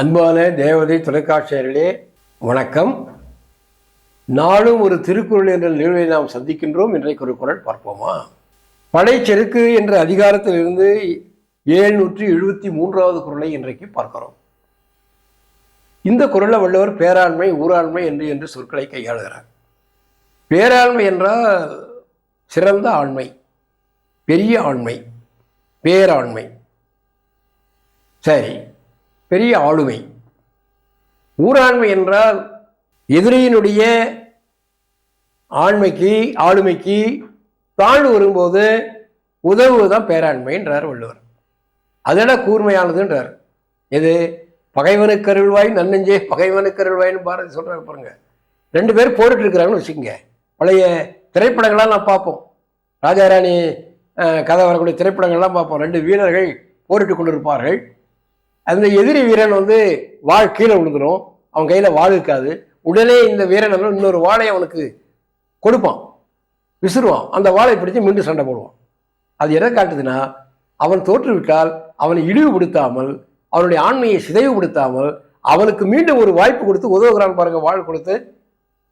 அன்பான தேவதை தொலைக்காட்சியர்களே வணக்கம். நாளும் ஒரு திருக்குறள் என்ற நிகழ்வை நாம் சந்திக்கின்றோம். இன்றைக்கு ஒரு குரல் பார்ப்போமா? படைச்செருக்கு என்ற அதிகாரத்திலிருந்து ஏழ்நூற்றி எழுபத்தி மூன்றாவது குரலை இன்றைக்கு பார்க்கிறோம். இந்த குரலை வள்ளுவர் பேராண்மை ஊராண்மை என்று என்று சொற்களை கையாளுகிறார். பேராண்மை என்றால் சிறந்த ஆண்மை பெரிய ஆண்மை பேராண்மை. சரி பெரிய ஆளுமை. ஊராண்மை என்றால் எதிரியினுடைய ஆண்மைக்கு ஆளுமைக்கு தாழ்வு வரும்போது உதவுவதுதான் பேராண்மைன்றார் வள்ளுவர். அதென கூர்மையானதுன்றார். எது? பகைவனுக்கு அருள்வாய் நன்னெஞ்சே பகைவனுக்கு அருள்வாய்னு பாரதி சொல்றாரு பாருங்க. ரெண்டு பேர் போரிட்டு இருக்கிறாங்கன்னு வச்சுக்கோங்க. பழைய திரைப்படங்கள்லாம் நான் பார்ப்போம். ராஜாராணி கதை வரக்கூடிய திரைப்படங்கள்லாம் பார்ப்போம். ரெண்டு வீரர்கள் போரிட்டு கொண்டிருப்பார்கள். அந்த எதிரி வீரன் வந்து வாழ் கீழே விழுந்துடும் அவன் கையில் வாழ் இருக்காது. உடனே இந்த வீரன் இன்னொரு வாழை அவனுக்கு கொடுப்பான். விசிறுவான். அந்த வாழை பிடிச்சு மீண்டும் சண்டை போடுவான். அது எதை காட்டுதுன்னா அவன் தோற்றுவிட்டால் அவனை இழிவுபடுத்தாமல் அவனுடைய ஆண்மையை சிதைவுபடுத்தாமல் அவனுக்கு மீண்டும் ஒரு வாய்ப்பு கொடுத்து உதவுகிறான் பாருங்க வாழ் கொடுத்து.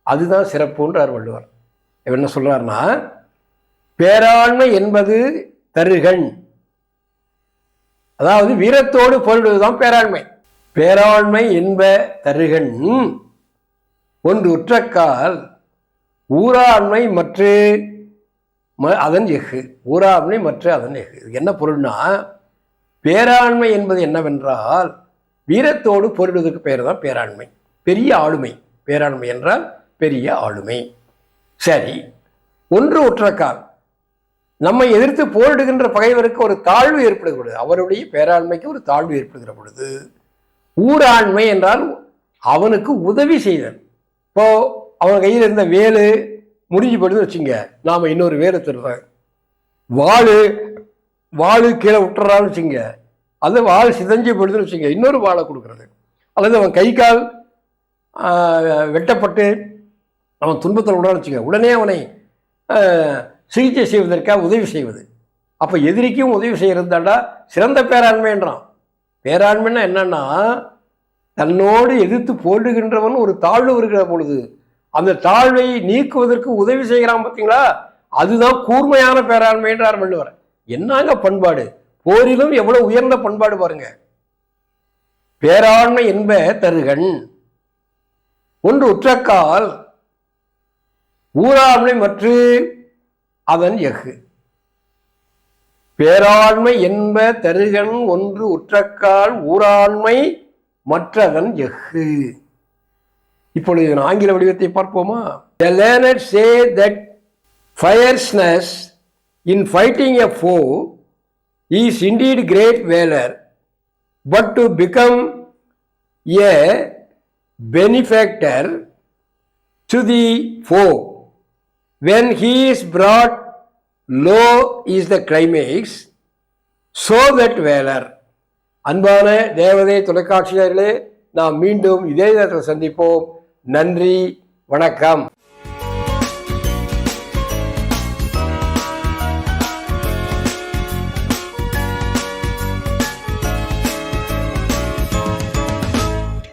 அதுதான் சிறப்புன்றார் வள்ளுவர். இவர் என்ன சொல்றாருன்னா பேராண்மை என்பது தருகன். அதாவது வீரத்தோடு போரிடுவதுதான் பேராண்மை. பேராண்மை என்ப தருகன். ஒன்று உற்றக்கால் ஊராண்மை மற்ற ம- அதன் எஃகு. ஊராண்மை மற்ற அதன் எஃகு. இது என்ன பொருள்னா பேராண்மை என்பது என்னவென்றால் வீரத்தோடு போரிடுவதற்கு பெயர் தான் பேராண்மை. பெரிய ஆளுமை. பேராண்மை என்றால் பெரிய ஆளுமை. சரி. ஒன்று உற்றக்கால். நம்மை எதிர்த்து போரிடுகின்ற பகைவருக்கு ஒரு தாழ்வு ஏற்படுகிற பொழுது அவருடைய பேராண்மைக்கு ஒரு தாழ்வு ஏற்படுகிற பொழுது ஊராண்மை என்றால் அவனுக்கு உதவி செய்தல். இப்போ அவன் கையில் இருந்த வேலு முடிஞ்சு போயிடுதுன்னு வச்சுங்க நாம் இன்னொரு வேலை தருவேன் வாள் வாள் கீழே விட்டுறான்னு வச்சுங்க அது வாள் சிதஞ்சு போயிடுதுன்னு வச்சுங்க இன்னொரு வாளை கொடுக்குறது. அல்லது அவன் கை கால் வெட்டப்பட்டு அவன் துன்பத்தில் விடான்னு வச்சுங்க உடனே அவனை சிகிச்சை செய்வதற்காக உதவி செய்வது? அப்போ எதிரிக்கும் உதவி செய்கிறது தாண்டா சிறந்த பேராண்மைன்றான் பேராண்மைன்னா என்னன்னா தன்னோடு எதிர்த்து போடுகின்றவன் ஒரு தாழ்வு வருகிற பொழுது அந்த தாழ்வை நீக்குவதற்கு உதவி செய்கிறான் பார்த்தீங்களா அதுதான் கூர்மையான பேராண்மைன்றார் வள்ளுவர். என்னங்க பண்பாடு? போரிலும் எவ்வளவு உயர்ந்த பண்பாடு பாருங்க. பேராண்மை என்ப தருகன். ஒன்று உற்றக்கால் ஊராண்மை மற்றும் அதன் எஃகு பேராண்மை என்ப தருகன் ஒன்று உற்றக்கால் ஊராண்மை மற்றதன் எஃகு இப்பொழுது ஆங்கில வடிவத்தை பார்ப்போமா the learner say that fierceness in fighting a foe is indeed great valour but to become a benefactor to the foe when he is brought low is the climax, so that valor. அன்பான தேவதை தொலைக்காட்சியர்களே நாம் மீண்டும் இதே நேரத்தில் சந்திப்போம் நன்றி வணக்கம்